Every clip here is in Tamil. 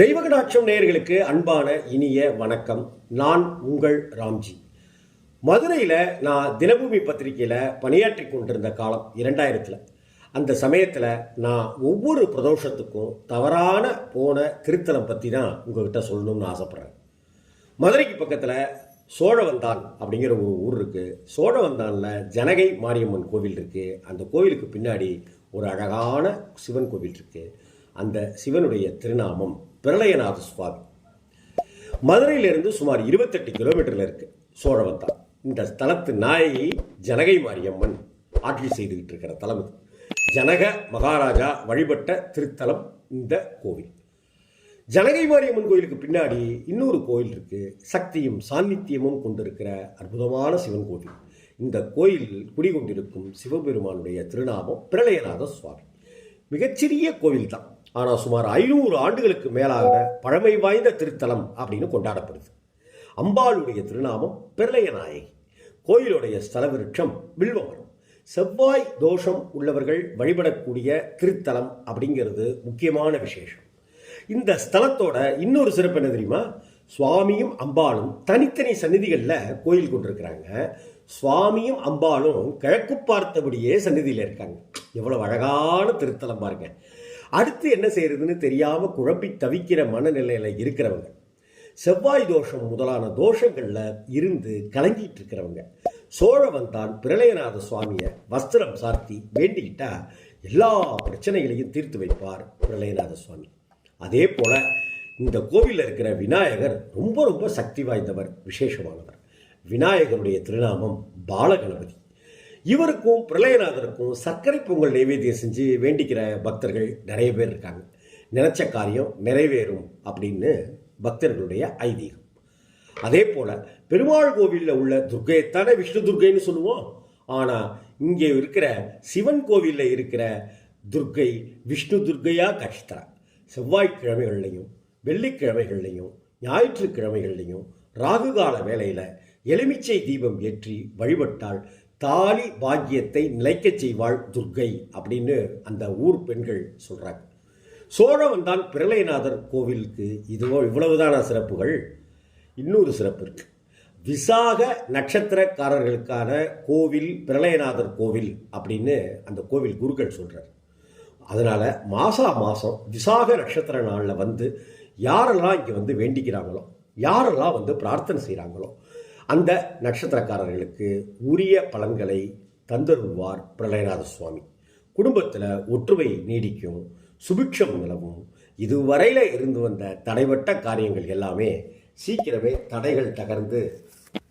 தெய்வகடாட்சம் நேயர்களுக்கு அன்பான இனிய வணக்கம். நான் உங்கள் ராம்ஜி. மதுரையில் நான் தினபூமி பத்திரிகையில் பணியாற்றி கொண்டிருந்த காலம் இரண்டாயிரத்தில். அந்த சமயத்தில் நான் ஒவ்வொரு பிரதோஷத்துக்கும் தவறான போன திருத்தலம் பற்றி தான் உங்ககிட்ட சொல்லணும்னு ஆசைப்பட்றேன். மதுரைக்கு பக்கத்தில் சோழவந்தான் அப்படிங்கிற ஒரு ஊர் இருக்குது சோழவந்தானில் ஜனகை மாரியம்மன் கோவில் இருக்குது அந்த கோவிலுக்கு பின்னாடி ஒரு அழகான சிவன் கோவில் இருக்குது அந்த சிவனுடைய திருநாமம் பிரளயநாத சுவாமி. மதுரையிலிருந்து சுமார் இருபத்தெட்டு கிலோமீட்டரில் இருக்கு சோழவந்தான் இந்த ஸ்தலத்து நாயகி ஜனகை மாரியம்மன் ஆட்சி செய்துகிட்டு இருக்கிற தலம் இது. ஜனக மகாராஜா வழிபட்ட திருத்தலம் இந்த கோவில். ஜனகை மாரியம்மன் கோயிலுக்கு பின்னாடி இன்னொரு கோயில் இருக்கு. சக்தியும் சாநித்தியமும் கொண்டிருக்கிற அற்புதமான சிவன் கோவில். இந்த கோயிலில் குடிகொண்டிருக்கும் சிவபெருமானுடைய திருநாமம் பிரளயநாத சுவாமி. மிகச்சிறிய கோவில் தான் ஆனால் சுமார் ஐநூறு ஆண்டுகளுக்கு மேலாக பழமை வாய்ந்த திருத்தலம் அப்படின்னு கொண்டாடப்படுது. அம்பாளுடைய திருநாமம் பிரளயநாயகி கோயிலுடைய ஸ்தல விருட்சம் வில்வமரம். செவ்வாய் தோஷம் உள்ளவர்கள் வழிபடக்கூடிய திருத்தலம் அப்படிங்கிறது முக்கியமான விசேஷம். இந்த ஸ்தலத்தோட இன்னொரு சிறப்பு என்ன தெரியுமா? சுவாமியும் அம்பாளும் தனித்தனி சந்நிதிகளில் கோயில் கொண்டிருக்கிறாங்க. சுவாமியும் அம்பாளும் கிழக்கு பார்த்தபடியே சந்நிதியில் இருக்காங்க. எவ்வளவு அழகான திருத்தலம் பாருங்க. அடுத்து என்ன செய்யறதுன்னு தெரியாமல் குழப்பி தவிக்கிற மனநிலையில் இருக்கிறவங்க. செவ்வாய் தோஷம் முதலான தோஷங்களில் இருந்து கலங்கிட்டு இருக்கிறவங்க. சோழவந்தான் பிரளயநாத சுவாமியை வஸ்திரம் சாத்தி வேண்டிக்கிட்டா எல்லா பிரச்சனைகளையும் தீர்த்து வைப்பார் பிரளயநாத சுவாமி. அதே போல இந்த கோவிலில் இருக்கிற விநாயகர் ரொம்ப ரொம்ப சக்தி வாய்ந்தவர் விசேஷமானவர். விநாயகருடைய திருநாமம் பாலகணபதி. இவருக்கும் பிரளயநாதருக்கும் சர்க்கரை பொங்கல் நைவேத்தியம் செஞ்சு வேண்டிக்கிற பக்தர்கள் நிறைய பேர் இருக்காங்க. நினைச்ச காரியம் நிறைவேறும் அப்படின்னு பக்தர்களுடைய ஐதீகம். அதே போல பெருமாள் கோவிலில் உள்ள துர்க்கையைத்தானே விஷ்ணு துர்க்கைன்னு சொல்லுவோம். ஆனால் இங்கே இருக்கிற சிவன் கோவிலில் இருக்கிற துர்க்கை விஷ்ணு துர்க்கையா காட்சி தரா செவ்வாய்க்கிழமைகள்லையும் வெள்ளிக்கிழமைகள்லையும் ஞாயிற்றுக்கிழமைகள்லையும் ராகுகால வேலையில் எலுமிச்சை தீபம் ஏற்றி வழிபட்டால் தாலி பாக்கியத்தை நிலைக்கச் செய்வாள் துர்க்கை அப்படின்னு அந்த ஊர் பெண்கள் சொல்கிறாங்க சோழவன் தான் பிரளயநாதர் கோவிலுக்கு இதுவோ இவ்வளவுதான சிறப்புகள்? இன்னொரு சிறப்பு இருக்கு. விசாக நட்சத்திரக்காரர்களுக்கான கோவில் பிரளயநாதர் கோவில் அப்படின்னு அந்த கோவில் குருக்கள் சொல்கிறார் அதனால் மாசா மாசம் விசாக நட்சத்திர நாளில் வந்து யாரெல்லாம் இங்கே வந்து வேண்டிக்கிறாங்களோ யாரெல்லாம் வந்து பிரார்த்தனை செய்கிறாங்களோ அந்த நட்சத்திரக்காரர்களுக்கு உரிய பலன்களை தந்தருள்வார் பிரளயநாத சுவாமி. குடும்பத்தில் ஒற்றுமை நீடிக்கும் சுபிக்ஷம் நிலவும். இதுவரையில் இருந்து வந்த தடைபட்ட காரியங்கள் எல்லாமே சீக்கிரமே தடைகள் தகர்ந்து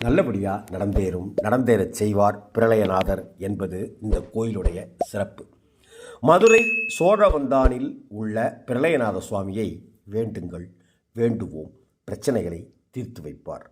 நல்லபடியாக நடந்தேறும் நடந்தேறச் செய்வார் பிரளயநாதர் என்பது இந்த கோயிலுடைய சிறப்பு. மதுரை சோழவந்தானில் உள்ள பிரளயநாத சுவாமியை வேண்டுங்கள் வேண்டுவோம் பிரச்சனைகளை தீர்த்து வைப்பார்.